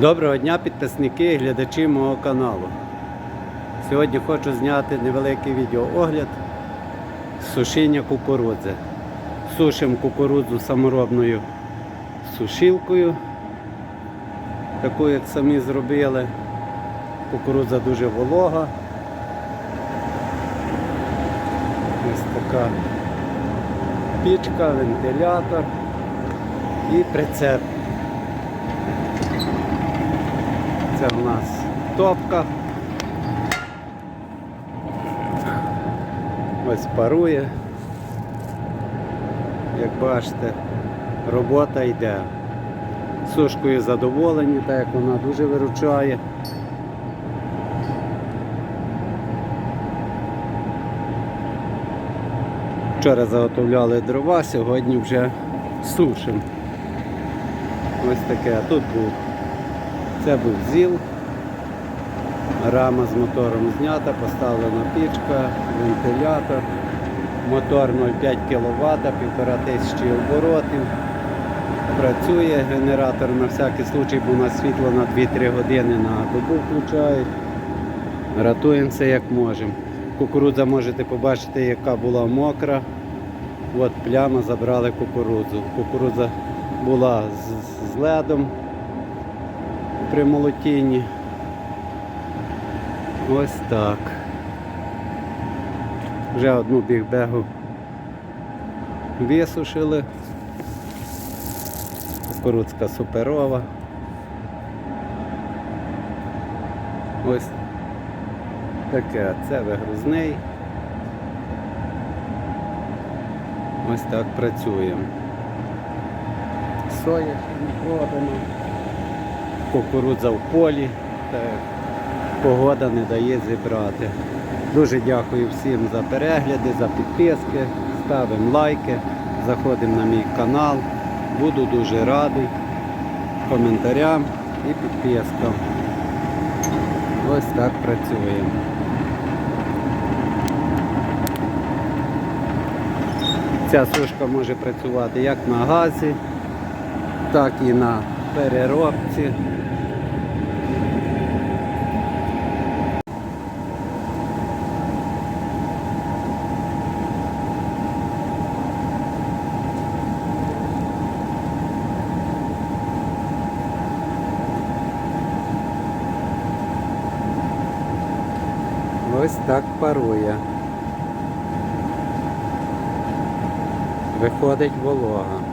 Доброго дня, підписники і глядачі мого каналу. Сьогодні хочу зняти невеликий відеоогляд сушіння кукурудзи. Сушимо кукурудзу саморобною сушілкою, таку як самі зробили. Кукурудза дуже волога. Ось така пічка, вентилятор і прицеп. Це у нас топка. Ось парує. Як бачите, робота йде. Сушкою задоволені, так як вона дуже виручає. Вчора заготовляли дрова, сьогодні вже сушимо. Ось таке. А тут був це був ЗІЛ. Рама з мотором знята, поставлена пічка, вентилятор, мотор 0,5 кВт, 1500 оборотів. Працює генератор на всякий случай, бо у нас світло на 2-3 години на добу включають. Ратуємося як можемо. Кукурудза можете побачити, яка була мокра. От пляма забрали кукурудзу. Кукурудза була з, з ледом при молотінні. Ось так. Вже одну бігбегу висушили. Кукурудзка суперова. Ось таке, це вигрузний. Ось так працюємо. Соя ще не продана кукурудза в полі, погода не дає зібрати. Дуже дякую всім за перегляди, за підписки, ставимо лайки, заходимо на мій канал. Буду дуже радий коментарям і підпискам. Ось так працюємо. Ця сушка може працювати як на газі, так і на переробці. Ось так парує. Виходить волога.